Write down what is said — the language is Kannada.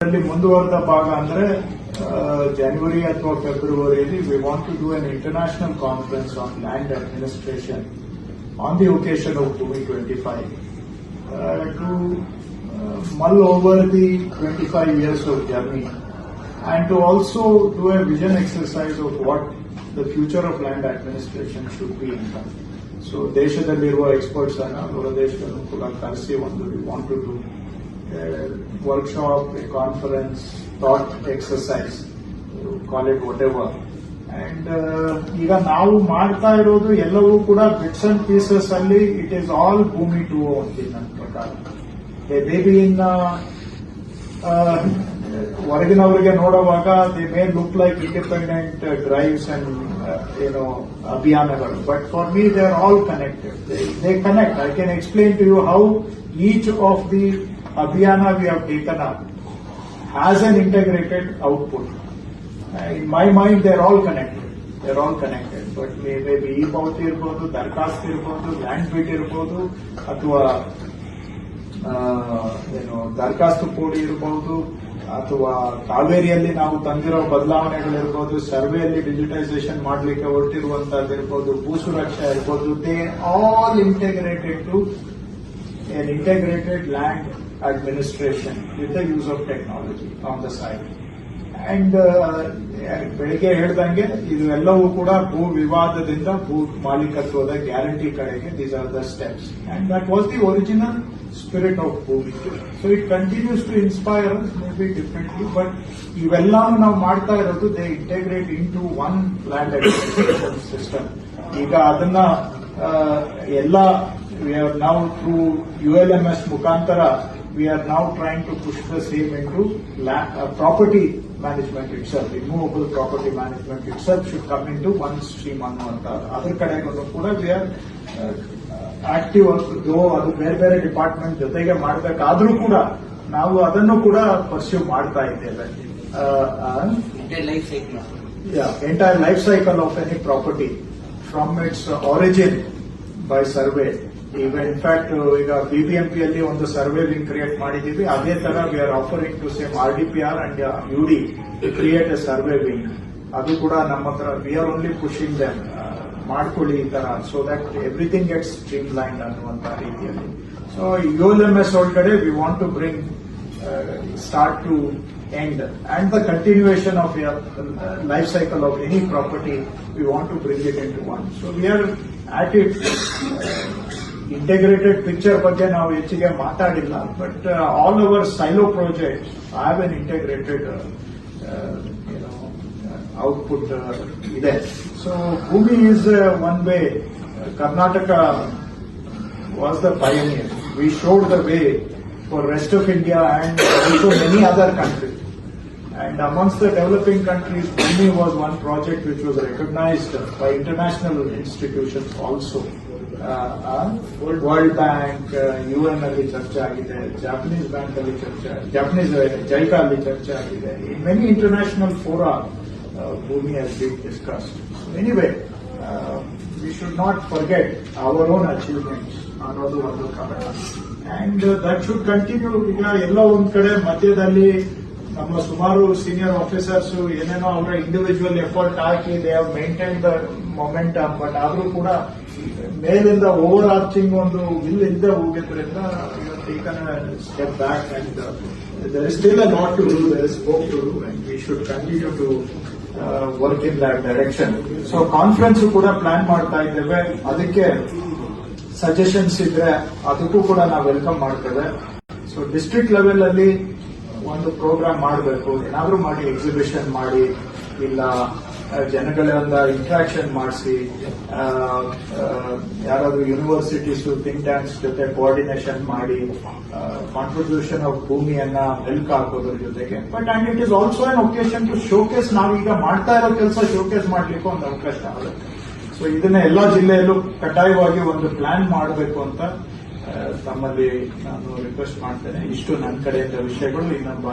ಇದರಲ್ಲಿ ಮುಂದುವರೆದ ಭಾಗ ಅಂದ್ರೆ ಜನವರಿ ಅಥವಾ ಫೆಬ್ರವರಿಯಲ್ಲಿ we want to do an international conference on land administration on the occasion of Bhoomi twenty five to mull over the 25 years of journey and to also do a vision exercise of what the future of land administration should be. ಅಂತ ಸೊ ದೇಶದಲ್ಲಿರುವ ಎಕ್ಸ್ಪರ್ಟ್ಸ್ ಅನ್ನ ಹೊರ ದೇಶದಲ್ಲೂ ಕೂಡ ಕರೆಸಿ ಒಂದು we want to do workshop a conference thought exercise call it what and ಈಗ ನಾವು ಮಾಡ್ತಾ ಇರೋದು ಎಲ್ಲವೂ ಕೂಡ ಬಿಟ್ಸ್ ಅಂಡ್ ಪೀಸಸ್ ಅಲ್ಲಿ it is all Bhoomi too ಅಂತೀನಿ ನನ್ನ ಪ್ರಕಾರ. ಮೇ ಬಿ ಹೊರಗಿನವರಿಗೆ ನೋಡುವಾಗ they may look like independent drives and ಏನೋ ಅಭಿಯಾನಗಳು. But for me they are all connected they connect I can explain to you how each of the taken up has an integrated output in my mind they are all connected they are all connected but may may be ಈ ಪಾವತಿ ಇರ್ಬೋದು, ದರಖಾಸ್ತ್ ಇರ್ಬೋದು ಲ್ಯಾಂಡ್ ಬಿಟ್ ಇರ್ಬೋದು, ಅಥವಾ ಏನು, ದರ್ಖಾಸ್ತು ಕೋಡಿ ಇರಬಹುದು ಅಥವಾ ಕಾವೇರಿಯಲ್ಲಿ ನಾವು ತಂದಿರೋ ಬದಲಾವಣೆಗಳಿರ್ಬೋದು, ಸರ್ವೆಯಲ್ಲಿ ಡಿಜಿಟೈಸೇಷನ್ ಮಾಡಲಿಕ್ಕೆ ಹೊರಟಿರುವಂತಹದ್ದಿರ್ಬೋದು, ಭೂ ಸುರಕ್ಷಾ ಇರ್ಬೋದು they all integrated to an integrated land administration with the use of technology on the side. And ಬೆಳಿಗ್ಗೆ ಹೇಳ್ದಂಗೆ ಇದು ಎಲ್ಲವೂ ಕೂಡ ಭೂ ವಿವಾದದಿಂದ ಭೂ ಮಾಲೀಕತ್ವದ ಗ್ಯಾರಂಟಿ ಕಡೆಗೆ these are the steps and that was the original spirit of Bhoomi so it continues to inspire may be differently but ಇವೆಲ್ಲ ನಾವು ಮಾಡ್ತಾ ಇರೋದು they integrate into one land administration system ಈಗ ಅದನ್ನ ಎಲ್ಲ we have now through ULMS Mukantara, we are now trying to push the same into land, uh, property management itself, immovable property management itself should come into one stream ಅನ್ನುವಂತ ಅದ್ರ ಕಡೆಗೂ ಕೂಡ we are ಆಕ್ಟಿವ್ ದೋ ಅದು ಬೇರೆ ಬೇರೆ ಡಿಪಾರ್ಟ್ಮೆಂಟ್ ಜೊತೆಗೆ ಮಾಡಬೇಕಾದ್ರೂ ಕೂಡ ನಾವು ಅದನ್ನು ಕೂಡ ಪರ್ಸ್ಯೂ ಮಾಡ್ತಾ ಇದ್ದೇವೆ ಆ, ಆ, entire life cycle. yeah, entire life cycle of any property from its origin by survey. ಈಗ ಇನ್ಫ್ಯಾಕ್ಟ್ ಈಗ ಬಿಬಿಎಂಪಿ ಅಲ್ಲಿ ಒಂದು ಸರ್ವೆ ವಿಂಗ್ ಕ್ರಿಯೇಟ್ ಮಾಡಿದೀವಿ ಅದೇ ತರ we are offering to same R D P R and U D create a survey wing ಅದು ಕೂಡ ನಮ್ಮ ಹತ್ರ we are only pushing them ಮಾಡ್ಕೊಳ್ಳಿ ಈ ತರ so that everything gets streamline ಅನ್ನುವಂತ ರೀತಿಯಲ್ಲಿ. So U L M S ಒಳಗಡೆ we want to bring start to end and the continuation of your life cycle of any property we want to bring it into one so we are at it integrated picture ಬಗ್ಗೆ ನಾವು ಹೆಚ್ಚಿಗೆ ಮಾತಾಡಿಲ್ಲ but all our silo project have an integrated output ಇದೆ so Bhoomi is one way Karnataka was the pioneer. We showed the way for rest of India and also many other countries. And amongst the developing countries, Bhumi was one project which was recognized by international institutions also. Uh, bank U N ಅಲ್ಲಿ ಚರ್ಚೆ ಆಗಿದೆ ಜಾಪನೀಸ್ ಬ್ಯಾಂಕ್ ಅಲ್ಲಿ ಚರ್ಚೆ ಜಾಪನೀಸ್ ಜೈಕಾ ಅಲ್ಲಿ ಚರ್ಚೆ ಆಗಿದೆ. In many international fora Bhoomi has been discuss anyway we should not forget our own achievement ಅನ್ನೋದು ಒಂದು ಕಾರಣ. ಅಂಡ್ ದಟ್ ಶುಡ್ ಕಂಟಿನ್ಯೂ ಈಗ ಎಲ್ಲ ಒಂದ್ ಕಡೆ ಮಧ್ಯದಲ್ಲಿ ನಮ್ಮ ಸುಮಾರು ಸೀನಿಯರ್ ಆಫೀಸರ್ಸ್ ಏನೇನೋ ಅವರ individual effort hockey they have maintain the moment but ಆದರೂ ಕೂಡ ಮೇಲಿಂದ ಓವರ್ ಆರ್ಚಿಂಗ್ ಒಂದು ವಿಲ್ ಇಲ್ಲದೆ ಹೋಗಿದ್ರಿಂದ step back and there is still a lot to do, there is scope to do, we should continue to uh, work in that direction. Conference ಕೂಡ ಪ್ಲಾನ್ ಮಾಡ್ತಾ ಇದ್ದೇವೆ ಅದಕ್ಕೆ ಸಜೆಷನ್ಸ್ ಇದ್ರೆ ಅದಕ್ಕೂ ಕೂಡ ನಾವು ವೆಲ್ಕಮ್ ಮಾಡ್ತೇವೆ ಸೊ ಡಿಸ್ಟ್ರಿಕ್ಟ್ ಲೆವೆಲ್ ಅಲ್ಲಿ ಒಂದು ಪ್ರೋಗ್ರಾಮ್ ಮಾಡಬೇಕು. ಏನಾದರೂ ಮಾಡಿ ಎಕ್ಸಿಬಿಷನ್ ಮಾಡಿ, ಇಲ್ಲ ಜನಗಳಿಂದ ಇಂಟ್ರಾಕ್ಷನ್ ಮಾಡಿಸಿ ಯಾರಾದ್ರೂ ಯೂನಿವರ್ಸಿಟೀಸ್ ಥಿಂಕ್ ಟ್ಯಾಂಕ್ಸ್ ಜೊತೆ ಕೋಆರ್ಡಿನೇಷನ್ ಮಾಡಿ ಕಾಂಟ್ರಿಬ್ಯೂಷನ್ ಆಫ್ ಭೂಮಿಯನ್ನ ಮೆಲ್ಕ್ ಹಾಕೋದ್ರ ಜೊತೆಗೆ. But and it is also an occasion to showcase ನಾವೀಗ ಮಾಡ್ತಾ ಇರೋ ಕೆಲಸ ಶೋಕೇಸ್ ಮಾಡ್ಲಿಕ್ಕೆ ಒಂದು ಅವಕಾಶ ಆಗುತ್ತೆ. ಸೊ ಇದನ್ನ ಎಲ್ಲಾ ಜಿಲ್ಲೆಯಲ್ಲೂ ಕಡ್ಡಾಯವಾಗಿ ಒಂದು ಪ್ಲಾನ್ ಮಾಡಬೇಕು ಅಂತ ತಮ್ಮಲ್ಲಿ ನಾನು ರಿಕ್ವೆಸ್ಟ್ ಮಾಡ್ತೇನೆ. ಇಷ್ಟು ನನ್ನ ಕಡೆಯಿಂದ ವಿಷಯಗಳು ಇನ್ನೊಬ್ಬ